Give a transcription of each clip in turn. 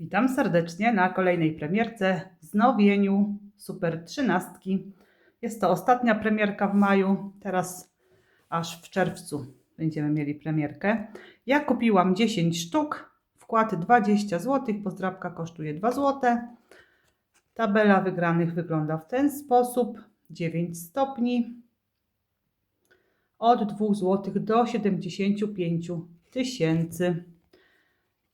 Witam serdecznie na kolejnej premierce wznowieniu Super 13. Jest to ostatnia premierka w maju, teraz aż w czerwcu będziemy mieli premierkę. Ja kupiłam 10 sztuk, wkład 20 zł, pozdrabka kosztuje 2 zł. Tabela wygranych wygląda w ten sposób: 9 stopni od 2 zł do 75 tysięcy.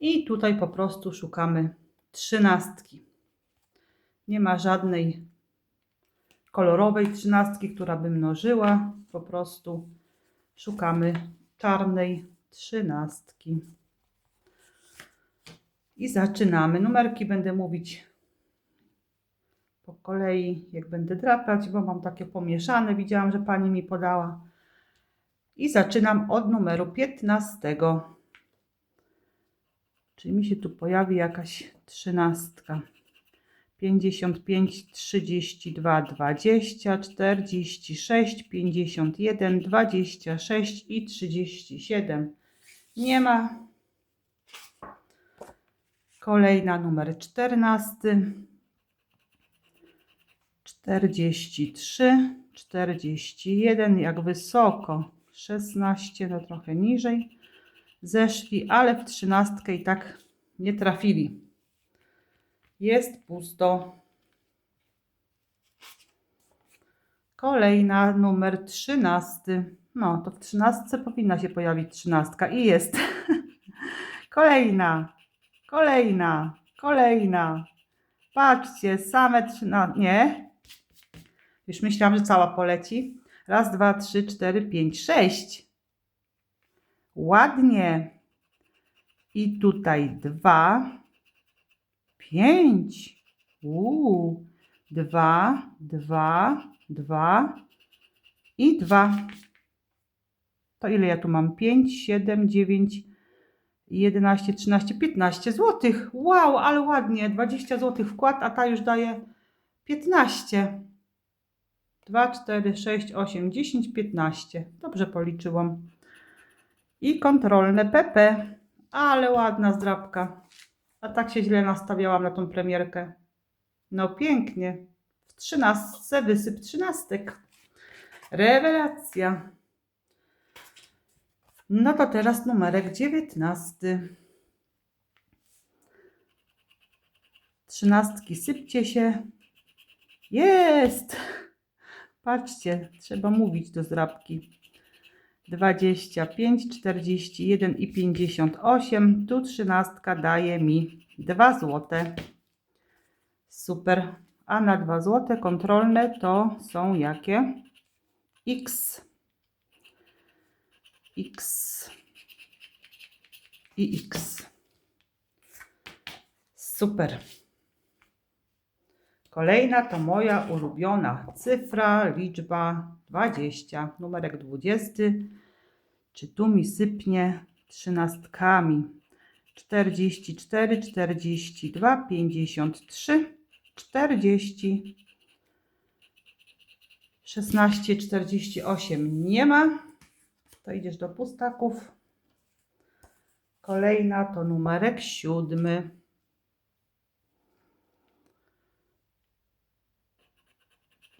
I tutaj po prostu szukamy trzynastki. Nie ma żadnej kolorowej trzynastki, która by mnożyła. Po prostu szukamy czarnej trzynastki. I zaczynamy. Numerki będę mówić po kolei, jak będę drapać, bo mam takie pomieszane. Widziałam, że pani mi podała. I zaczynam od numeru 15. Czy mi się tu pojawi jakaś trzynastka? 55, 32, 20, 46, 51, 26 i 37. Nie ma. Kolejna numer 14. 43, 41, jak wysoko. 16, no trochę niżej zeszli, ale w trzynastkę i tak nie trafili. Jest pusto. Kolejna numer trzynasty. No, to w trzynastce powinna się pojawić trzynastka i jest. Kolejna, kolejna, kolejna. Patrzcie, same trzyna... Nie. Już myślałam, że cała poleci. Raz, dwa, trzy, cztery, pięć, sześć. Ładnie. I tutaj dwa, pięć. Uuu, dwa, dwa, dwa i dwa. To ile ja tu mam? Pięć, siedem, dziewięć, jedenaście, trzynaście, piętnaście złotych. Wow, ale ładnie. Dwadzieścia złotych wkład, a ta już daje piętnaście. Dwa, cztery, sześć, osiem, dziesięć, piętnaście. Dobrze policzyłam i kontrolne PP. Ale ładna zdrabka. A tak się źle nastawiałam na tą premierkę. No pięknie. W trzynastce wysyp trzynastek. Rewelacja. No to teraz numerek dziewiętnasty. Trzynastki sypcie się. Jest! Patrzcie, trzeba mówić do zdrabki. 25, 41 i 58. Tu trzynastka daje mi 2 złote. Super. A na 2 złote kontrolne to są jakie? X. X. I X. Super. Kolejna to moja ulubiona cyfra, liczba 20, numerek 20. Czy tu mi sypnie trzynastkami? 44, 42, 53, 40, 16, 48 nie ma. To idziesz do pustaków. Kolejna to numerek siódmy.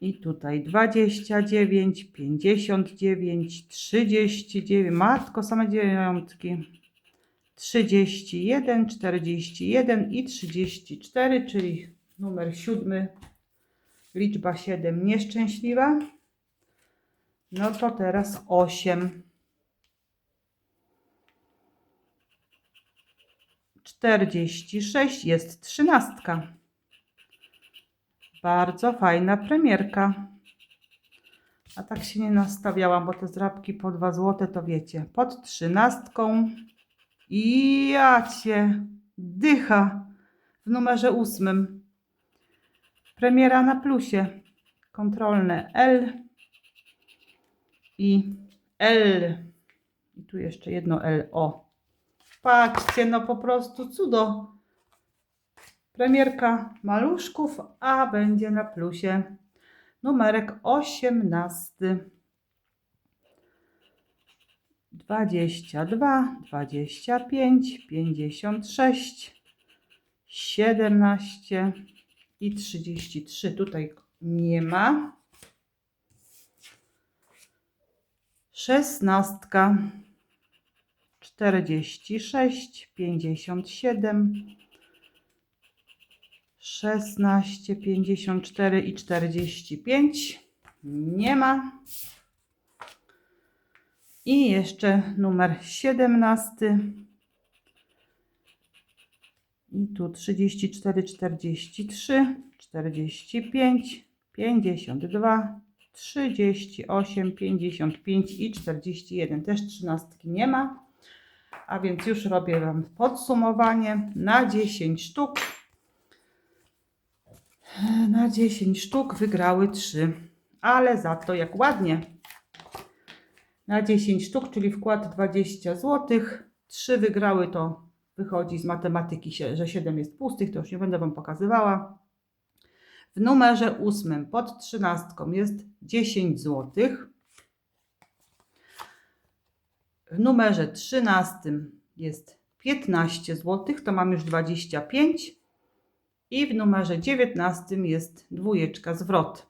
I tutaj 29, 59, 39, matko, same dziewiątki. 31, 41 i 34, czyli numer siódmy, liczba 7 nieszczęśliwa. No to teraz 8. 46 jest trzynastka. Bardzo fajna premierka. A tak się nie nastawiałam, bo te zdrabki po 2 zł to wiecie. Pod trzynastką. I ja cię dycha w numerze ósmym. Premiera na plusie. Kontrolne L i L. I tu jeszcze jedno L. O. Patrzcie, no po prostu cudo. Premierka maluszków, a będzie na plusie numerek 18. 22, 25, 56, 17 i 33. Tutaj nie ma. Szesnastka. 46, 57, 16, 54 i 45. Nie ma. I jeszcze numer 17. I tu 34, 43, 45, 52, 38, 55 i 41. Też trzynastki nie ma. A więc już robię Wam podsumowanie na 10 sztuk. Na 10 sztuk wygrały 3, ale za to jak ładnie. Na 10 sztuk, czyli wkład 20 zł. 3 wygrały to wychodzi z matematyki, że 7 jest pustych, to już nie będę Wam pokazywała. W numerze 8 pod 13 jest 10 złotych. W numerze 13 jest 15 zł, to mam już 25. I w numerze 19 jest dwójeczka zwrot.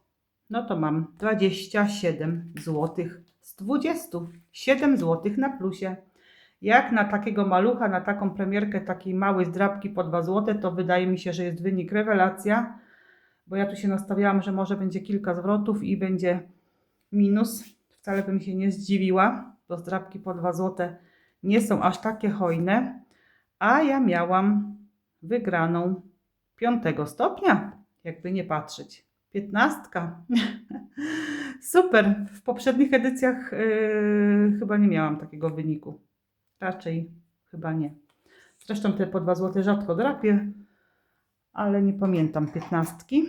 No to mam 27 zł z 20. 7 zł na plusie. Jak na takiego malucha, na taką premierkę takiej małej zdrabki po 2 zł, to wydaje mi się, że jest wynik rewelacja. Bo ja tu się nastawiałam, że może będzie kilka zwrotów i będzie minus. Wcale bym się nie zdziwiła, bo zdrabki po 2 zł nie są aż takie hojne. A ja miałam wygraną piątego stopnia, jakby nie patrzeć. Piętnastka. Super. W poprzednich edycjach yy, chyba nie miałam takiego wyniku. Raczej chyba nie. Zresztą te po 2 zł rzadko drapię, ale nie pamiętam piętnastki.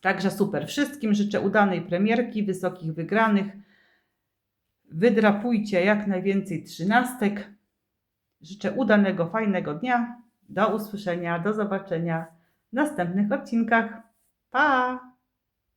Także super. Wszystkim życzę udanej premierki, wysokich wygranych. Wydrapujcie jak najwięcej trzynastek. Życzę udanego, fajnego dnia. Do usłyszenia, do zobaczenia w następnych odcinkach. Pa!